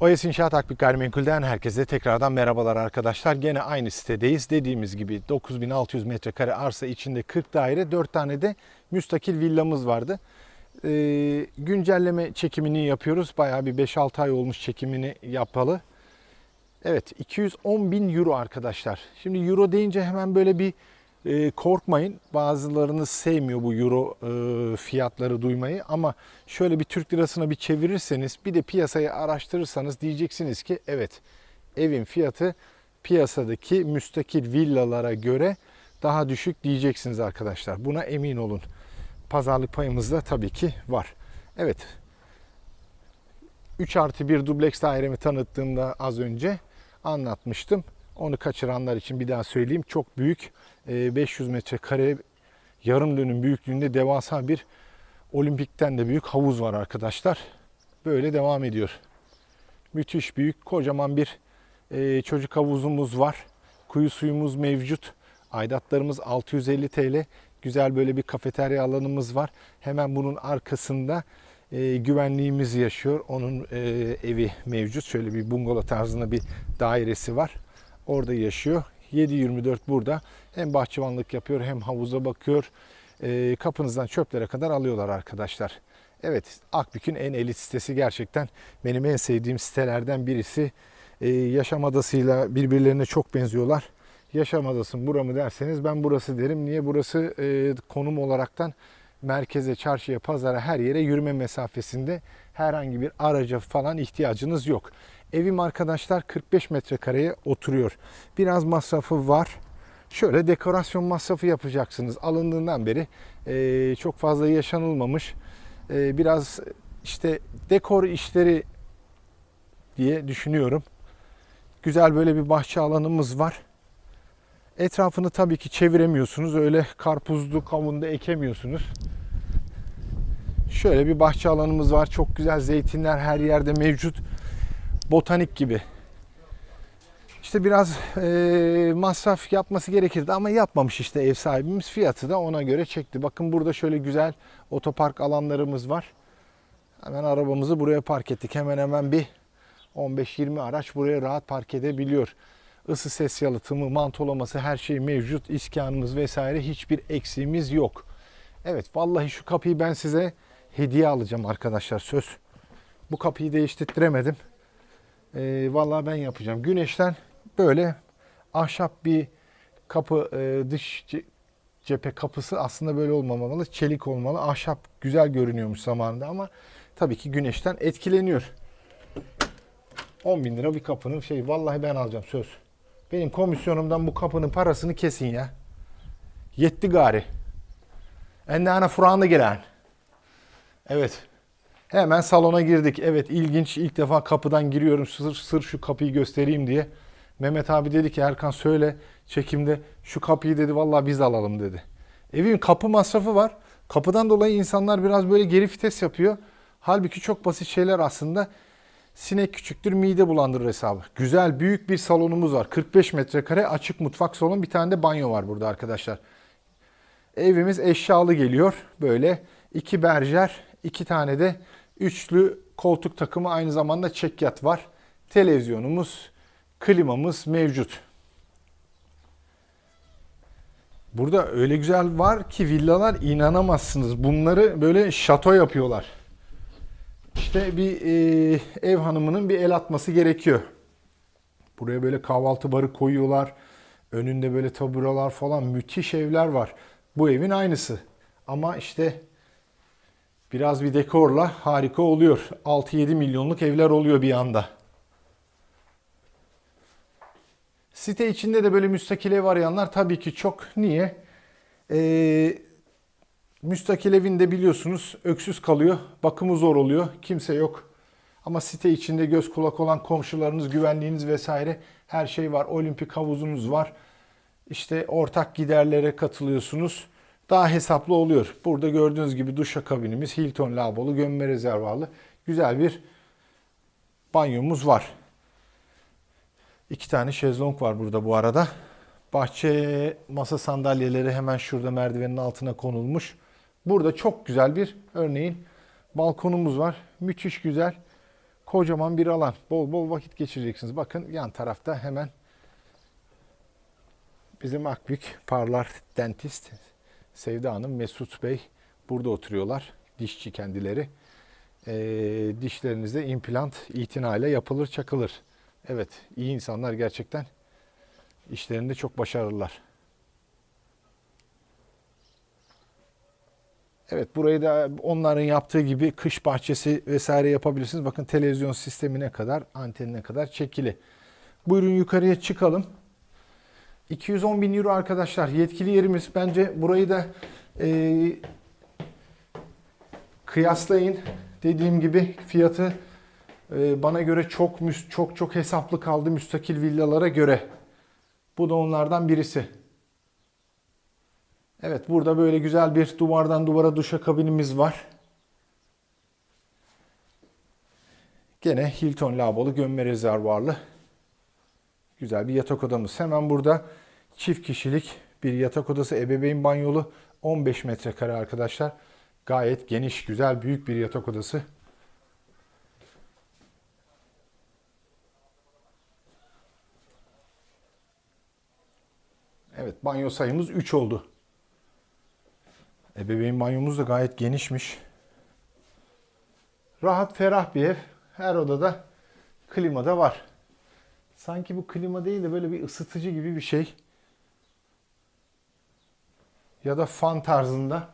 OS İnşaat Akbik Gayrimenkul'den herkese tekrardan merhabalar arkadaşlar. Gene aynı sitedeyiz. Dediğimiz gibi 9600 metrekare arsa içinde 40 daire, 4 tane de müstakil villamız vardı. Ee, güncelleme çekimini yapıyoruz. Bayağı bir 5-6 ay olmuş çekimini yapalı. Evet 210 bin euro arkadaşlar. Şimdi euro deyince hemen böyle bir e, korkmayın. Bazılarınız sevmiyor bu euro e, fiyatları duymayı ama şöyle bir Türk lirasına bir çevirirseniz bir de piyasayı araştırırsanız diyeceksiniz ki evet evin fiyatı piyasadaki müstakil villalara göre daha düşük diyeceksiniz arkadaşlar. Buna emin olun. Pazarlık payımız da tabii ki var. Evet 3 artı 1 dubleks dairemi tanıttığımda az önce anlatmıştım. Onu kaçıranlar için bir daha söyleyeyim. Çok büyük e, 500 metrekare yarım dönüm büyüklüğünde devasa bir olimpikten de büyük havuz var arkadaşlar. Böyle devam ediyor. Müthiş büyük kocaman bir e, çocuk havuzumuz var. Kuyu suyumuz mevcut. Aidatlarımız 650 TL. Güzel böyle bir kafeterya alanımız var. Hemen bunun arkasında e, güvenliğimiz yaşıyor. Onun e, evi mevcut. Şöyle bir bungalov tarzında bir dairesi var. Orada yaşıyor. 7-24 burada. Hem bahçıvanlık yapıyor hem havuza bakıyor. E, kapınızdan çöplere kadar alıyorlar arkadaşlar. Evet Akbük'ün en elit sitesi gerçekten benim en sevdiğim sitelerden birisi. E, yaşam adasıyla birbirlerine çok benziyorlar. Yaşam adası mı bura mı derseniz ben burası derim. Niye? Burası e, konum olaraktan merkeze, çarşıya, pazara her yere yürüme mesafesinde herhangi bir araca falan ihtiyacınız yok. Evim arkadaşlar 45 metrekareye oturuyor. Biraz masrafı var. Şöyle dekorasyon masrafı yapacaksınız. Alındığından beri e, çok fazla yaşanılmamış. E, biraz işte dekor işleri diye düşünüyorum. Güzel böyle bir bahçe alanımız var. Etrafını tabii ki çeviremiyorsunuz. Öyle karpuzlu, kavunda ekemiyorsunuz. Şöyle bir bahçe alanımız var. Çok güzel zeytinler her yerde mevcut. Botanik gibi. İşte biraz e, masraf yapması gerekirdi ama yapmamış işte ev sahibimiz. Fiyatı da ona göre çekti. Bakın burada şöyle güzel otopark alanlarımız var. Hemen arabamızı buraya park ettik. Hemen hemen bir 15-20 araç buraya rahat park edebiliyor. Isı ses yalıtımı, mantolaması her şey mevcut. İskanımız vesaire hiçbir eksiğimiz yok. Evet vallahi şu kapıyı ben size hediye alacağım arkadaşlar söz. Bu kapıyı değiştirttiremedim. Ee, vallahi ben yapacağım. Güneşten böyle ahşap bir kapı e, dış ce- cephe kapısı aslında böyle olmamalı. Çelik olmalı. Ahşap güzel görünüyormuş zamanında ama tabii ki güneşten etkileniyor. 10 bin lira bir kapının şey vallahi ben alacağım söz. Benim komisyonumdan bu kapının parasını kesin ya. Yetti gari. Endana Furağan'da gelen. Evet. Hemen salona girdik. Evet ilginç ilk defa kapıdan giriyorum. Sır, sır şu kapıyı göstereyim diye. Mehmet abi dedi ki Erkan söyle çekimde şu kapıyı dedi vallahi biz alalım dedi. Evin kapı masrafı var. Kapıdan dolayı insanlar biraz böyle geri vites yapıyor. Halbuki çok basit şeyler aslında. Sinek küçüktür mide bulandırır hesabı. Güzel büyük bir salonumuz var. 45 metrekare açık mutfak salon bir tane de banyo var burada arkadaşlar. Evimiz eşyalı geliyor. Böyle iki berjer, iki tane de üçlü koltuk takımı aynı zamanda çekyat var. Televizyonumuz, klimamız mevcut. Burada öyle güzel var ki villalar inanamazsınız. Bunları böyle şato yapıyorlar. İşte bir e, ev hanımının bir el atması gerekiyor. Buraya böyle kahvaltı barı koyuyorlar. Önünde böyle taburalar falan müthiş evler var. Bu evin aynısı. Ama işte biraz bir dekorla harika oluyor. 6-7 milyonluk evler oluyor bir anda. Site içinde de böyle müstakil ev arayanlar tabii ki çok. Niye? Ee, müstakil evinde biliyorsunuz öksüz kalıyor. Bakımı zor oluyor. Kimse yok. Ama site içinde göz kulak olan komşularınız, güvenliğiniz vesaire her şey var. Olimpik havuzunuz var. İşte ortak giderlere katılıyorsunuz. Daha hesaplı oluyor. Burada gördüğünüz gibi duşakabinimiz Hilton lavabolu, gömme rezervuarlı güzel bir banyomuz var. İki tane şezlong var burada bu arada. Bahçe masa sandalyeleri hemen şurada merdivenin altına konulmuş. Burada çok güzel bir örneğin balkonumuz var. Müthiş güzel. Kocaman bir alan. Bol bol vakit geçireceksiniz. Bakın yan tarafta hemen bizim Akbük Parlar Dentist Sevda Hanım, Mesut Bey burada oturuyorlar. Dişçi kendileri. Ee, dişlerinizde implant itinayla yapılır çakılır. Evet iyi insanlar gerçekten işlerinde çok başarılılar. Evet burayı da onların yaptığı gibi kış bahçesi vesaire yapabilirsiniz. Bakın televizyon sistemine kadar, antenine kadar çekili. Buyurun yukarıya çıkalım. 210 bin euro arkadaşlar yetkili yerimiz. Bence burayı da e, kıyaslayın. Dediğim gibi fiyatı e, bana göre çok çok çok hesaplı kaldı müstakil villalara göre. Bu da onlardan birisi. Evet burada böyle güzel bir duvardan duvara duşakabinimiz var. Gene Hilton lavabolu gömme rezervuarlı güzel bir yatak odamız. Hemen burada çift kişilik bir yatak odası ebeveyn banyolu 15 metrekare arkadaşlar. Gayet geniş, güzel, büyük bir yatak odası. Evet banyo sayımız 3 oldu. Ebeveyn banyomuz da gayet genişmiş. Rahat, ferah bir ev. Her odada klima da var. Sanki bu klima değil de böyle bir ısıtıcı gibi bir şey. Ya da fan tarzında.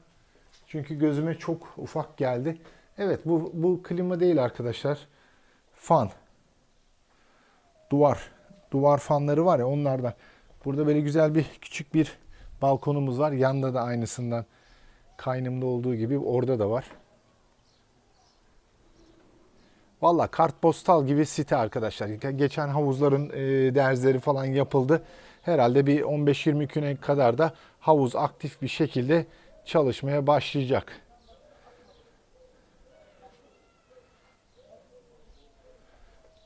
Çünkü gözüme çok ufak geldi. Evet bu, bu klima değil arkadaşlar. Fan. Duvar. Duvar fanları var ya onlardan. Burada böyle güzel bir küçük bir balkonumuz var. Yanda da aynısından kaynımda olduğu gibi orada da var. Valla kartpostal gibi site arkadaşlar. Geçen havuzların e, derzleri falan yapıldı. Herhalde bir 15-20 güne kadar da havuz aktif bir şekilde çalışmaya başlayacak.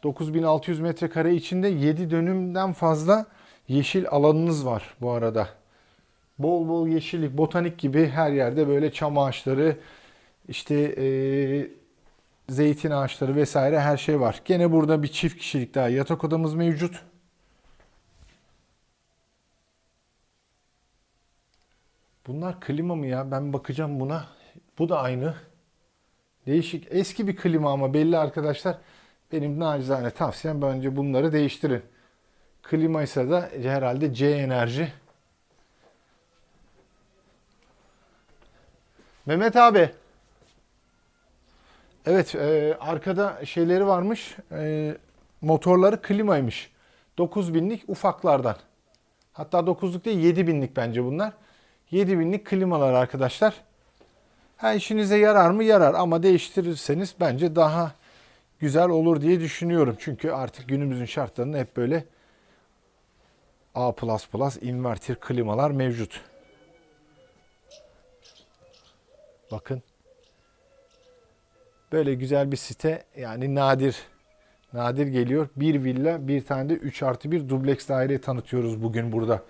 ...9600 metrekare içinde 7 dönümden fazla yeşil alanınız var bu arada. Bol bol yeşillik, botanik gibi her yerde böyle çam ağaçları, işte e, zeytin ağaçları vesaire her şey var. Gene burada bir çift kişilik daha yatak odamız mevcut. Bunlar klima mı ya? Ben bakacağım buna. Bu da aynı. Değişik. Eski bir klima ama belli arkadaşlar. Benim nacizane tavsiyem bence bunları değiştirin. Klima ise de herhalde C enerji. Mehmet abi. Evet e, arkada şeyleri varmış. E, motorları klimaymış. 9000'lik ufaklardan. Hatta 9'luk değil 7000'lik bence bunlar. 7000'lik klimalar arkadaşlar. Ha işinize yarar mı? Yarar ama değiştirirseniz bence daha güzel olur diye düşünüyorum. Çünkü artık günümüzün şartlarında hep böyle A++ inverter klimalar mevcut. Bakın. Böyle güzel bir site yani nadir nadir geliyor. Bir villa bir tane de 3 artı 1 dubleks daire tanıtıyoruz bugün burada.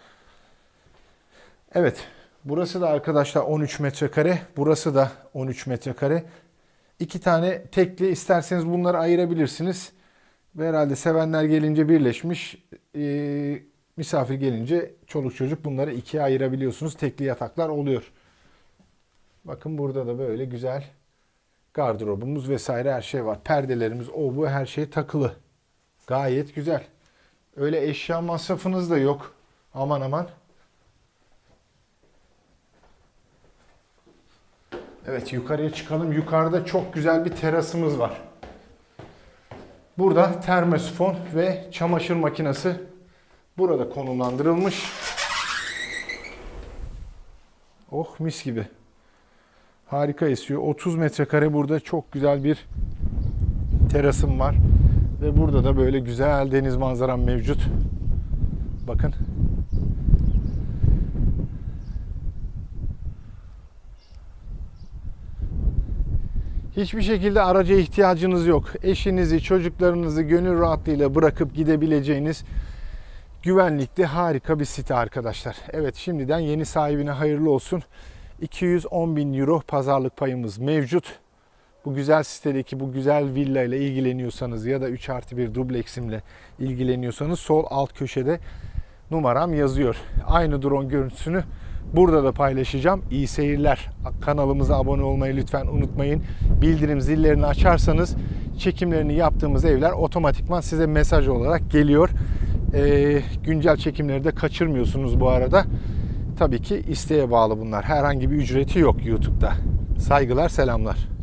Evet burası da arkadaşlar 13 metrekare. Burası da 13 metrekare. İki tane tekli isterseniz bunları ayırabilirsiniz. Ve herhalde sevenler gelince birleşmiş. Ee, misafir gelince çoluk çocuk bunları ikiye ayırabiliyorsunuz. Tekli yataklar oluyor. Bakın burada da böyle güzel gardırobumuz vesaire her şey var. Perdelerimiz o bu her şey takılı. Gayet güzel. Öyle eşya masrafınız da yok. Aman aman. Evet yukarıya çıkalım. Yukarıda çok güzel bir terasımız var. Burada termosifon ve çamaşır makinesi burada konumlandırılmış. Oh mis gibi. Harika esiyor. 30 metrekare burada çok güzel bir terasım var. Ve burada da böyle güzel deniz manzaram mevcut. Bakın. Hiçbir şekilde araca ihtiyacınız yok. Eşinizi, çocuklarınızı gönül rahatlığıyla bırakıp gidebileceğiniz güvenlikli harika bir site arkadaşlar. Evet şimdiden yeni sahibine hayırlı olsun. 210 bin euro pazarlık payımız mevcut. bu güzel sitedeki bu güzel villa ile ilgileniyorsanız ya da 3 artı 1 dubleksimle ilgileniyorsanız sol alt köşede numaram yazıyor. Aynı drone görüntüsünü burada da paylaşacağım. İyi seyirler. Kanalımıza abone olmayı lütfen unutmayın. Bildirim zillerini açarsanız çekimlerini yaptığımız evler otomatikman size mesaj olarak geliyor. Ee, güncel çekimleri de kaçırmıyorsunuz bu arada. Tabii ki isteğe bağlı bunlar. Herhangi bir ücreti yok YouTube'da. Saygılar, selamlar.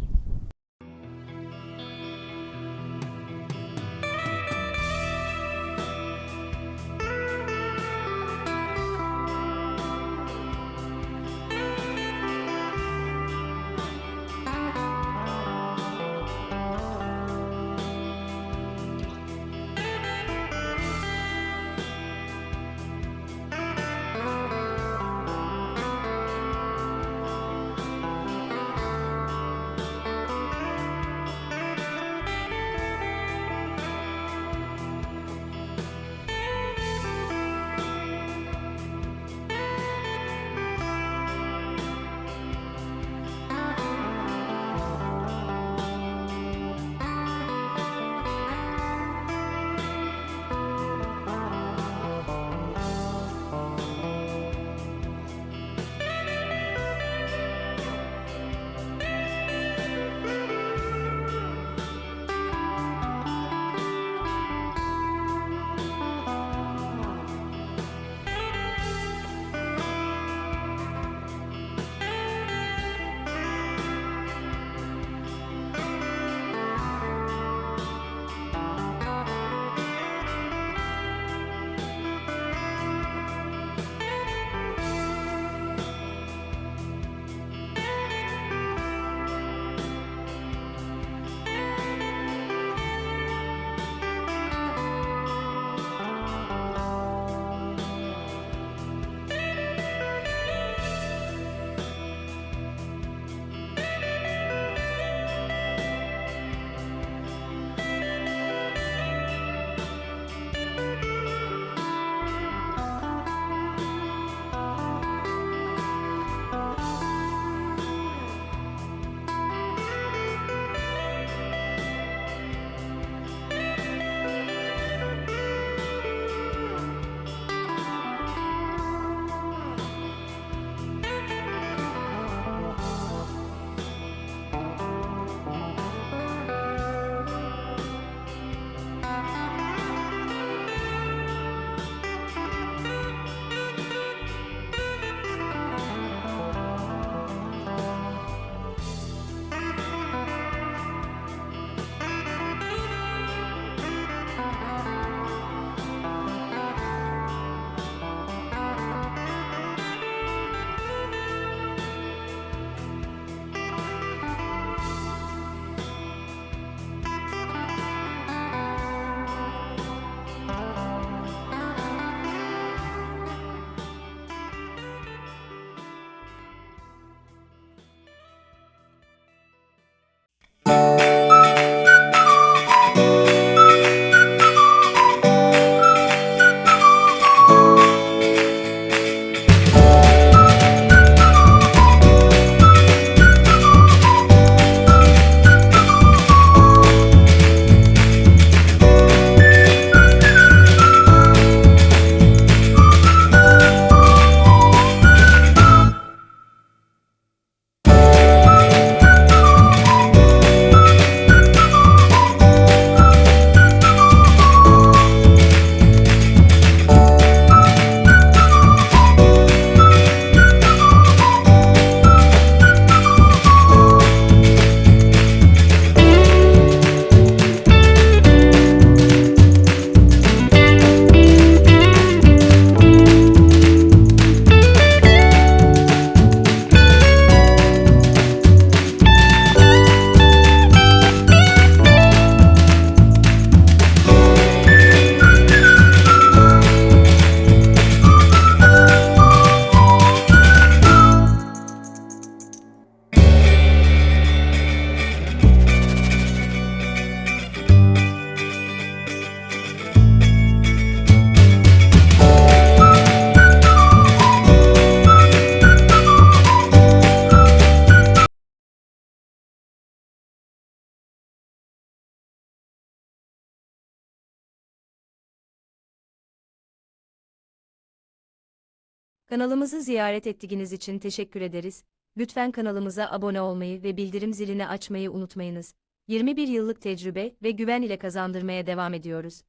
Kanalımızı ziyaret ettiğiniz için teşekkür ederiz. Lütfen kanalımıza abone olmayı ve bildirim zilini açmayı unutmayınız. 21 yıllık tecrübe ve güven ile kazandırmaya devam ediyoruz.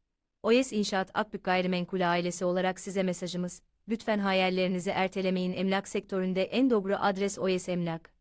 OES İnşaat Akbük Gayrimenkul ailesi olarak size mesajımız. Lütfen hayallerinizi ertelemeyin emlak sektöründe en doğru adres OES Emlak.